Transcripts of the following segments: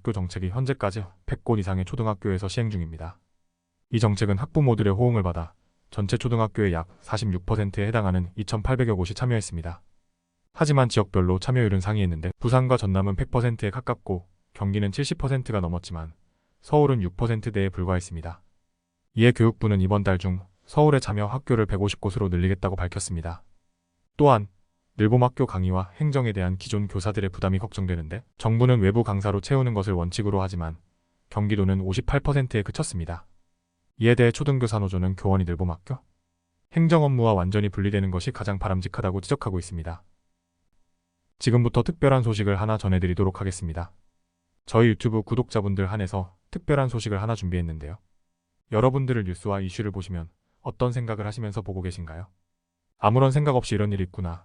학교 정책이 현재까지 100곳 이상의 초등학교에서 시행 중입니다. 이 정책은 학부모들의 호응을 받아 전체 초등학교의 약 46%에 해당하는 2,800여 곳이 참여했습니다. 하지만 지역별로 참여율은 상이했는데 부산과 전남은 100%에 가깝고 경기는 70%가 넘었지만 서울은 6%대에 불과했습니다. 이에 교육부는 이번 달 중 서울의 참여 학교를 150곳으로 늘리겠다고 밝혔습니다. 또한 늘봄학교 강의와 행정에 대한 기존 교사들의 부담이 걱정되는데 정부는 외부 강사로 채우는 것을 원칙으로 하지만 경기도는 58%에 그쳤습니다. 이에 대해 초등교사노조는 교원이 늘봄학교 행정 업무와 완전히 분리되는 것이 가장 바람직하다고 지적하고 있습니다. 지금부터 특별한 소식을 하나 전해드리도록 하겠습니다. 저희 유튜브 구독자분들 한해서 특별한 소식을 하나 준비했는데요. 여러분들을 뉴스와 이슈를 보시면 어떤 생각을 하시면서 보고 계신가요? 아무런 생각 없이 이런 일이 있구나,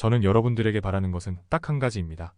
저는 여러분들에게 바라는 것은 딱 한 가지입니다.